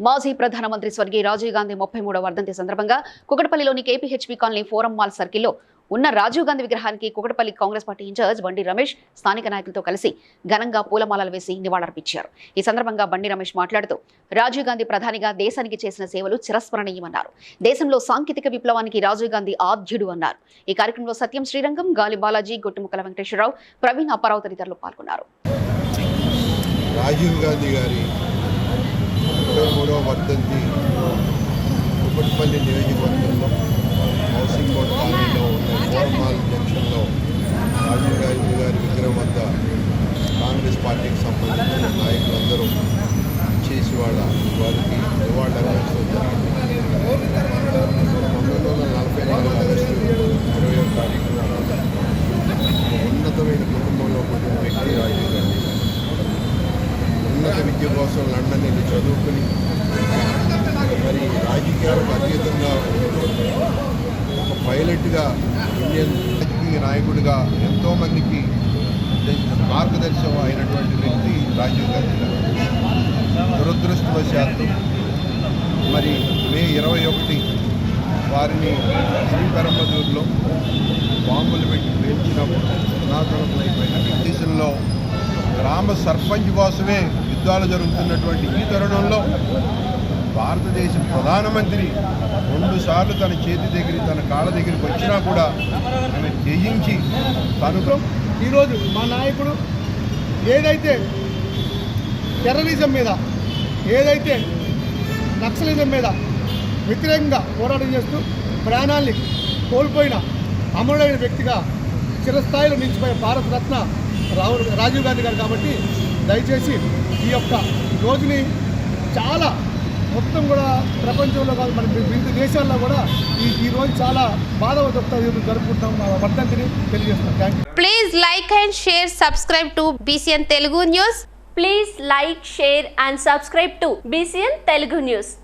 మాజీ ప్రధానమంత్రి స్వర్గీయ రాజీవ్ గాంధీ ముప్పై మూడవ వర్ధంతి సందర్భంగా కుకటపల్లిలోని కేపీహెచ్పీ కాలనీ ఫోరం మాల్ సర్కిల్లో ఉన్న రాజీవ్ గాంధీ విగ్రహానికి కుకటపల్లి కాంగ్రెస్ పార్టీ ఇన్ఛార్జ్ బండి రమేష్ స్థానిక నాయకులతో కలిసి ఘనంగా పూలమాలలు వేసి నివాళులర్పించారు. ఈ సందర్భంగా బండి రమేష్ మాట్లాడుతూ రాజీవ్ గాంధీ ప్రధానిగా దేశానికి చేసిన సేవలు చిరస్మరణీయమన్నారు. దేశంలో సాంకేతిక విప్లవానికి రాజీవ్ గాంధీ ఆద్యుడు అన్నారు. ఈ కార్యక్రమంలో సత్యం శ్రీరంగం గాలి బాలాజీ గొట్టుముక్కల వెంకటేశ్వరరావు ప్రవీణ్ అప్పారావు తదితరులు పాల్గొన్నారు. రాజీవ్ గాంధీ గారి ముప్పై మూడవ వర్ధంతి కుప్పటిపల్లి నియోజకవర్గంలో హౌసింగ్ బోర్డ్ కాలనీలో ఉన్న ఫోర్మాల్ జంక్షన్లో రాజీవ్ గాంధీ గారి విగ్రహం వద్ద కాంగ్రెస్ పార్టీకి సంబంధించిన నాయకులందరూ చేసి వాళ్ళ వారికి నివాళులు అర్పించడం జరిగింది పంతొమ్మిది వందల నలభై నాలుగు ఆగస్టు ఇరవై తారీఖున ఉన్నతమైన కుటుంబంలో పుట్టిన వ్యక్తి రాజీవ్ గాంధీ ఉన్నత విద్య కోసం లండన్ వెళ్ళి చదువుకుని మరి రాజకీయాలకు అతీతంగా ఉన్నటువంటి ఒక పైలట్గా ఇండియన్ రాజకీయ నాయకుడిగా ఎంతోమందికి మార్గదర్శకం అయినటువంటి వ్యక్తి రాజీవ్ గాంధీ గారు. దురదృష్టవశాత్తు మరి మే ఇరవై ఒకటి వారిని శ్రీపెరంబదూరులో బాంబులు పెట్టి పేల్చినప్పుడు సనాతనమైపోయిన దేశంలో గ్రామ సర్పంచ్ కోసమే యుద్ధాలు జరుగుతున్నటువంటి ఈ తరుణంలో భారతదేశ ప్రధానమంత్రి రెండుసార్లు తన చేతి దగ్గర తన కాళ్ళ దగ్గరికి వచ్చినా కూడా ఆమె జయించి తను ఈరోజు మా నాయకుడు ఏదైతే టెర్రరిజం మీద ఏదైతే నక్సలిజం మీద వ్యతిరేకంగా పోరాటం చేస్తూ ప్రాణాల్ని కోల్పోయిన అమరుడైన వ్యక్తిగా చిరస్థాయిలో నిలిచిపోయే భారతరత్న రాహుల్ రాజీవ్ గాంధీ గారు కాబట్టి దయచేసి ఈ యొక్క రోజుని చాలా మొత్తం కూడా ప్రపంచంలో కాదు మన వివిధ దేశాల్లో కూడా ఈ ఈరోజు చాలా బాధ చెప్తాను జరుపుకుంటాం వర్ధంతిని తెలియజేస్తాను please like and share subscribe to BCN Telugu news please like share and subscribe to BCN Telugu news